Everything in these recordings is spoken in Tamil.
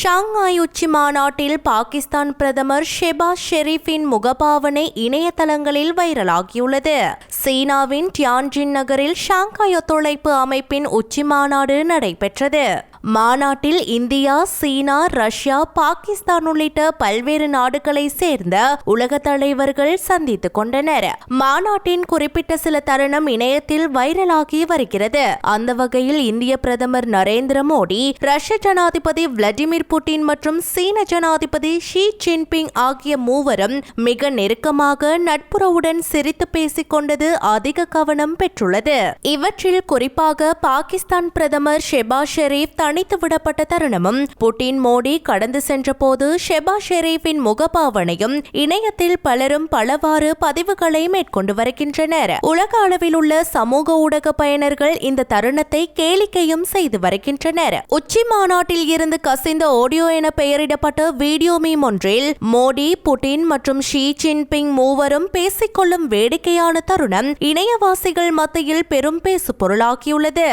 ஷாங்காய் உச்சி மாநாட்டில் பாகிஸ்தான் பிரதமர் ஷெபாஸ் ஷெரீஃபின் முகபாவனை இணையதளங்களில் வைரலாகியுள்ளது. சீனாவின் டியான்ஜின் நகரில் ஷாங்காய் ஒத்துழைப்பு அமைப்பின் உச்சி மாநாடு நடைபெற்றது. மாநாட்டில் இந்தியா சீனா ரஷ்யா பாகிஸ்தான் உள்ளிட்ட பல்வேறு நாடுகளை சேர்ந்த உலக தலைவர்கள் சந்தித்துக் கொண்டனர். மாநாட்டின் குறிப்பிட்ட சில தருணம் இணையத்தில் வைரலாகி வருகிறது. அந்த வகையில் இந்திய பிரதமர் நரேந்திர மோடி ரஷ்ய ஜனாதிபதி விளாடிமிர் புட்டின் மற்றும் சீன ஜனாதிபதி ஷி ஜின்பிங் ஆகிய மூவரும் மிக நெருக்கமாக நட்புறவுடன் சிரித்து பேசிக் கொண்டது அதிக கவனம் பெற்றுள்ளது. இவற்றில் குறிப்பாக பாகிஸ்தான் பிரதமர் ஷெபா ஷெரீப் அணைத்து விடப்பட்ட தருணமும் புட்டின் மோடி கடந்து சென்றபோது ஷெபா ஷெரீஃபின் முகபாவனையும் இணையத்தில் பலரும் பலவாறு பதிவுகளை மேற்கொண்டு வருகின்றனர். உலக அளவில் உள்ள சமூக ஊடக பயனர்கள் இந்த தருணத்தை கேளிக்கையும் செய்து வருகின்றனர். உச்சி மாநாட்டில் இருந்து கசிந்த ஆடியோ என பெயரிடப்பட்ட வீடியோ மீம் ஒன்றில் மோடி புட்டின் மற்றும் ஷி ஜின்பிங் மூவரும் பேசிக்கொள்ளும் வேடிக்கையான தருணம் இணையவாசிகள் மத்தியில் பெரும் பேசு பொருளாகியுள்ளது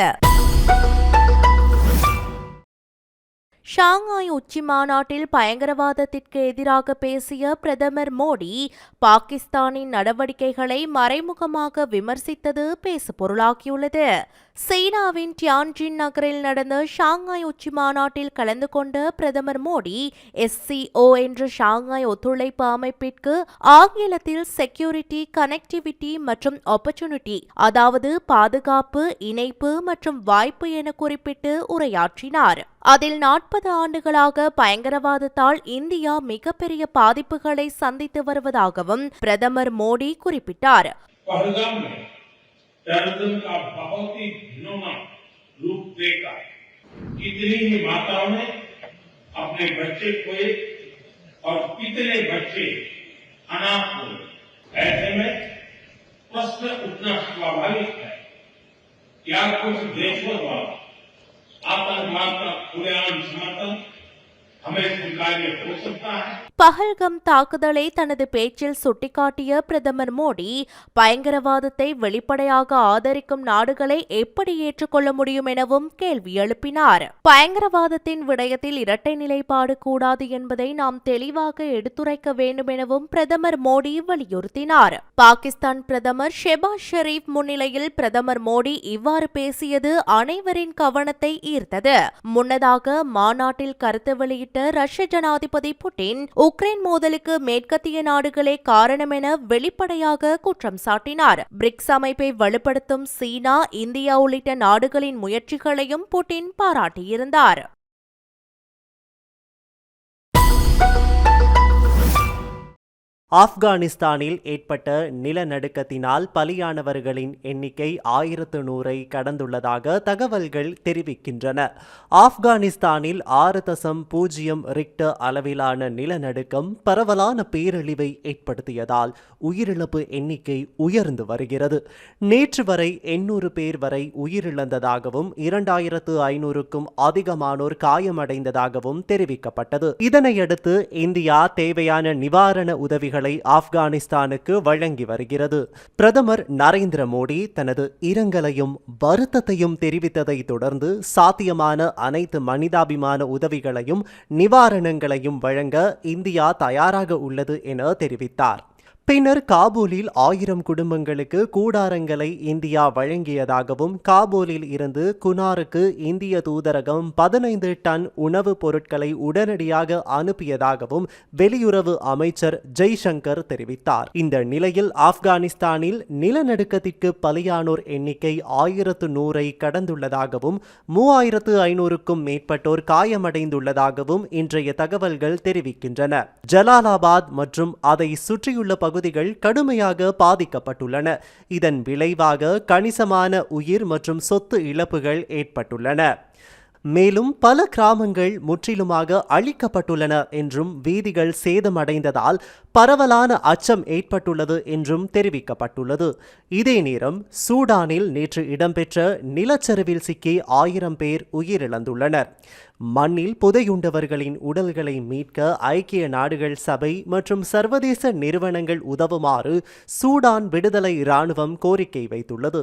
ஷாங்காய் உச்சி மாநாட்டில் பயங்கரவாதத்திற்கு எதிராக பேசிய பிரதமர் மோடி பாகிஸ்தானின் நடவடிக்கைகளை மறைமுகமாக விமர்சித்தது பேசுபொருளாகியுள்ளது. சீனாவின் டியான்ஜின் நகரில் நடந்த ஷாங்காய் உச்சி மாநாட்டில் கலந்து கொண்ட பிரதமர் மோடி எஸ்சிஓ என்ற ஷாங்காய் ஒத்துழைப்பு அமைப்பிற்கு ஆங்கிலத்தில் செக்யூரிட்டி கனெக்டிவிட்டி மற்றும் ஆப்பர்ச்சுனிட்டி அதாவது பாதுகாப்பு இணைப்பு மற்றும் வாய்ப்பு என குறிப்பிட்டு உரையாற்றினார். அதில் நாற்பது ஆண்டுகளாக பயங்கரவாதத்தால் இந்தியா மிகப்பெரிய பாதிப்புகளை சந்தித்து வருவதாகவும் பிரதமர் மோடி குறிப்பிட்டார் पहलगाम में टेररिज्म का बहुत ही घिनौना रूप देखा कितनी ही माताओं ने अपने बच्चे खोए और कितने बच्चे अनाथ हुए ऐसे में प्रश्न उठना स्वाभाविक है क्या कुछ देशों द्वारा आतंकवाद का खुलेआम समर्थन हमें स्वीकार्य हो सकता है। பஹல்கம் தாக்குதலை தனது பேச்சில் சுட்டிக்காட்டிய பிரதமர் மோடி பயங்கரவாதத்தை வெளிப்படையாக ஆதரிக்கும் நாடுகளை எப்படி ஏற்றுக்கொள்ள முடியும் எனவும் கேள்வி எழுப்பினார். பயங்கரவாதத்தின் விடயத்தில் இரட்டை நிலைப்பாடு கூடாது என்பதை நாம் தெளிவாக எடுத்துரைக்க வேண்டும் எனவும் பிரதமர் மோடி வலியுறுத்தினார். பாகிஸ்தான் பிரதமர் ஷெபாஸ் ஷெரீப் முன்னிலையில் பிரதமர் மோடி இவ்வாறு பேசியது அனைவரின் கவனத்தை ஈர்த்தது. முன்னதாக மாநாட்டில் கருத்து வெளியிட்ட ரஷ்ய ஜனாதிபதி புட்டின் உக்ரைன் மோதலுக்கு மேற்கத்திய நாடுகளே காரணம் என வெளிப்படையாக குற்றம் சாட்டினார். பிரிக்ஸ் அமைப்பை வலுப்படுத்தும் சீனா இந்தியா உள்ளிட்ட நாடுகளின் முயற்சிகளையும் புட்டின் பாராட்டியிருந்தார். ஆப்கானிஸ்தானில் ஏற்பட்ட நிலநடுக்கத்தினால் பலியானவர்களின் எண்ணிக்கை ஆயிரத்து நூறை கடந்துள்ளதாக தகவல்கள் தெரிவிக்கின்றன. ஆப்கானிஸ்தானில் ஆறு தசம் பூஜ்ஜியம் ரிக்டர் அளவிலான நிலநடுக்கம் பரவலான பேரழிவை ஏற்படுத்தியதால் உயிரிழப்பு எண்ணிக்கை உயர்ந்து வருகிறது. நேற்று வரை எண்ணூறு பேர் வரை உயிரிழந்ததாகவும் இரண்டாயிரத்து ஐநூறுக்கும் அதிகமானோர் காயமடைந்ததாகவும் தெரிவிக்கப்பட்டது. இதனையடுத்து இந்தியா தேவையான நிவாரண உதவிகள் ஆப்கானிஸ்தானுக்கு வழங்கி வருகிறது. பிரதமர் நரேந்திர மோடி தனது இரங்கலையும் வருத்தத்தையும் தெரிவித்ததை தொடர்ந்து சாத்தியமான அனைத்து மனிதாபிமான உதவிகளையும் நிவாரணங்களையும் வழங்க இந்தியா தயாராக உள்ளது என தெரிவித்தார். பின்னர் காபூலில் ஆயிரம் குடும்பங்களுக்கு கூடாரங்களை இந்தியா வழங்கியதாகவும் காபூலில் இருந்து குனாருக்கு இந்திய தூதரகம் பதினைந்து டன் உணவுப் பொருட்களை உடனடியாக அனுப்பியதாகவும் வெளியுறவு அமைச்சர் ஜெய்சங்கர் தெரிவித்தார். இந்த நிலையில் ஆப்கானிஸ்தானில் நிலநடுக்கத்திற்கு பலியானோர் எண்ணிக்கை ஆயிரத்து நூறை கடந்துள்ளதாகவும் மூவாயிரத்து ஐநூறுக்கும் மேற்பட்டோர் காயமடைந்துள்ளதாகவும் இன்றைய தகவல்கள் தெரிவிக்கின்றன. ஜலாலாபாத் மற்றும் அதை சுற்றியுள்ள பகுதி பகுதிகள் கடுமையாக பாதிக்கப்பட்டுள்ளன. இதன் விளைவாக கணிசமான உயிர் மற்றும் சொத்து இழப்புகள் ஏற்பட்டுள்ளன. மேலும் பல கிராமங்கள் முற்றிலுமாக அழிக்கப்பட்டுள்ளன என்றும் வீதிகள் சேதமடைந்ததால் பரவலான அச்சம் ஏற்பட்டுள்ளது என்றும் தெரிவிக்கப்பட்டுள்ளது. இதே நேரம் சூடானில் நேற்று இடம்பெற்ற நிலச்சரிவில் சிக்கி ஆயிரம் பேர் உயிரிழந்துள்ளனர். மண்ணில் புதையுண்டவர்களின் உடல்களை மீட்க ஐக்கிய நாடுகள் சபை மற்றும் சர்வதேச நிறுவனங்கள் உதவுமாறு சூடான் விடுதலை இராணுவம் கோரிக்கை வைத்துள்ளது.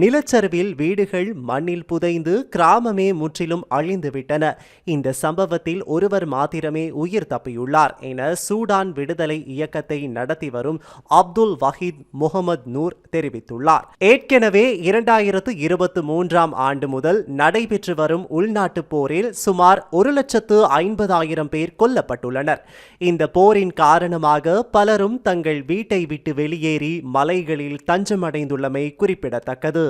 நிலச்சரிவில் வீடுகள் மண்ணில் புதைந்து கிராமமே முற்றிலும் அழிந்துவிட்டன. இந்த சம்பவத்தில் ஒருவர் மாத்திரமே உயிர் தப்பியுள்ளார் என சூடான் விடுதலை இயக்கத்தை நடத்தி வரும் அப்துல் வஹீத் முகமது நூர் தெரிவித்துள்ளார். ஏற்கனவே இரண்டாயிரத்து இருபத்தி மூன்றாம் ஆண்டு முதல் நடைபெற்று வரும் உள்நாட்டுப் போரில் சுமார் ஒரு லட்சத்து ஐம்பதாயிரம் பேர் கொல்லப்பட்டுள்ளனர். இந்த போரின் காரணமாக பலரும் தங்கள் வீட்டை விட்டு வெளியேறி மலைகளில் தஞ்சமடைந்துள்ளமை குறிப்பிடத்தக்கது.